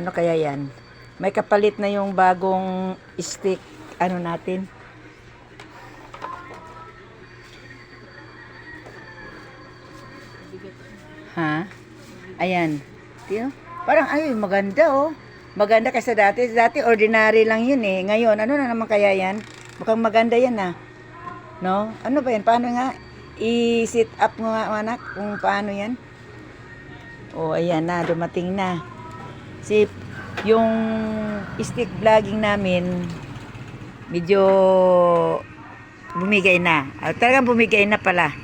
ano kaya yan? May kapalit na yung bagong stick, ano natin. Ha? Ayan. Tiyo? Parang ay maganda oh. Maganda kasi dati. Dati ordinary lang yun eh. Ngayon, ano na naman kaya yan? Mukhang maganda yan ah. No? Ano ba yan? Paano nga? I-sit up mo nga anak kung paano yan. Oh, ayan na. Dumating na. Si, yung stick vlogging namin, medyo bumigay na. Ah, talagang bumigay na pala.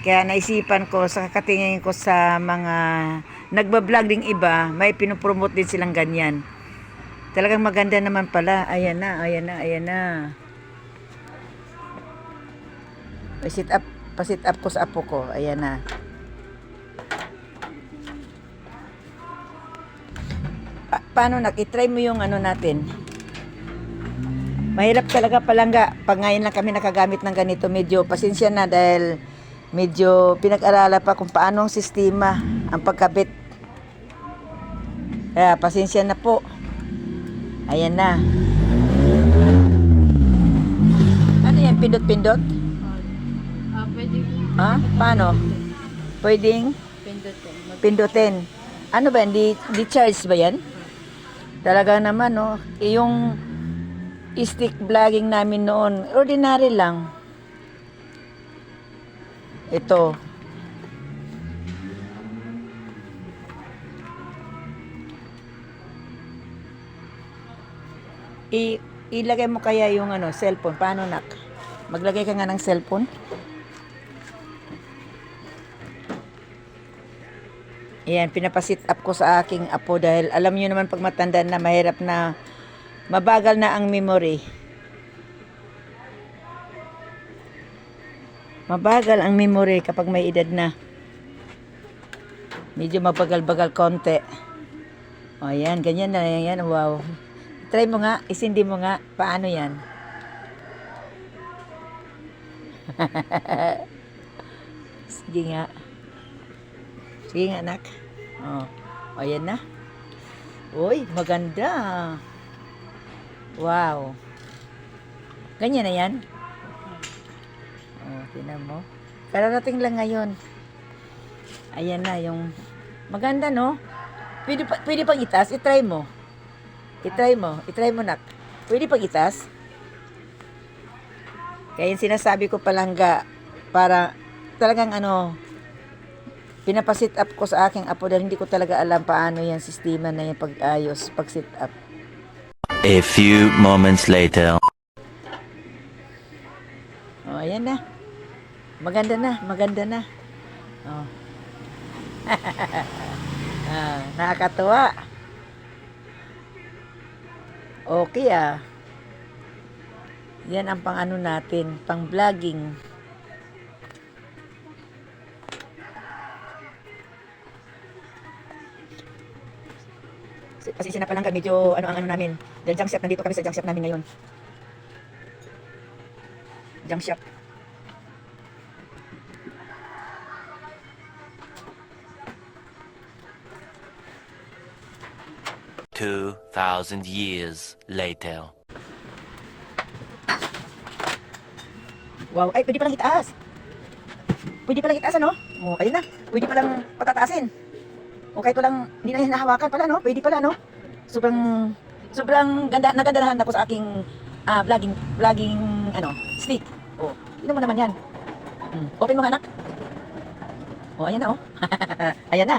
Kaya naisipan ko, sa kakatingin ko sa mga nagbablog ding iba, may pinopromote din silang ganyan. Talagang maganda naman pala. Ayan na, ayan na, ayan na. Pa-sit up, pa-sit up ko sa apo ko. Ayan na. Paano nak? I-try mo yung ano natin. Mahirap talaga palangga. Pag ngayon lang kami nakagamit ng ganito, medyo pasensya na dahil medyo pinag-arala pa kung paano ang sistema ang pagkabit. Kaya pasensya na po. Ayan na. Ano yan? Pindot-pindot? Ah, pwede Ha? Paano? Pwedeng pindutin. Pindutin. Ano ba yan? Di, di charge ba yan? Talaga naman, no? Eh, Yung stick vlogging namin noon, ordinary lang. Ito. I ilagay mo kaya yung ano, cellphone. Paano nak? Maglagay ka nga ng cellphone. Ayan, pinapasit up ko sa aking apo dahil alam niyo naman pag matanda na mahirap na mabagal na ang memory. Mabagal ang memory kapag may edad na. Medyo mabagal-bagal konti. O yan, ganyan na yan. Wow. Try mo nga, isindi mo nga. Paano yan? Sige nga. Sige nga, anak. Oh. O, yan na. Uy, maganda. Wow. Ganyan na yan? Oh, tinan mo. Kararating lang ngayon. Ayan na, yung... Maganda, no? Pwede, pa, pwede pang itas. I-try mo. I-try mo. I-try mo, nak. Pwede pang itas. Kaya yung sinasabi ko palangga para talagang ano, pinapasit up ko sa aking apo dahil hindi ko talaga alam paano yan sistema na yung pag-ayos, pag-sit up. A few moments later. Oh, ayan na. Maganda na, maganda na. Oh. ah, nakakatuwa. Okay ah. Yan ang pang ano natin, pang vlogging. Pasensya na pa lang medyo ano ang ano namin. Dahil junk shop, nandito kami sa junk shop namin ngayon. Junk shop. Two thousand years later. Wow, ay pwede palang itaas. Pwede palang itaas ano? Oh, ayun na. Pwede palang patataasin. O kahit walang hindi na hinahawakan pala no? Pwede pala no? Sobrang sobrang ganda nagandanahan ako sa aking ah vlogging vlogging ano, stick. Oh, ino mo naman 'yan. Hmm. Open mo anak. Oh, ayan na oh. ayan na.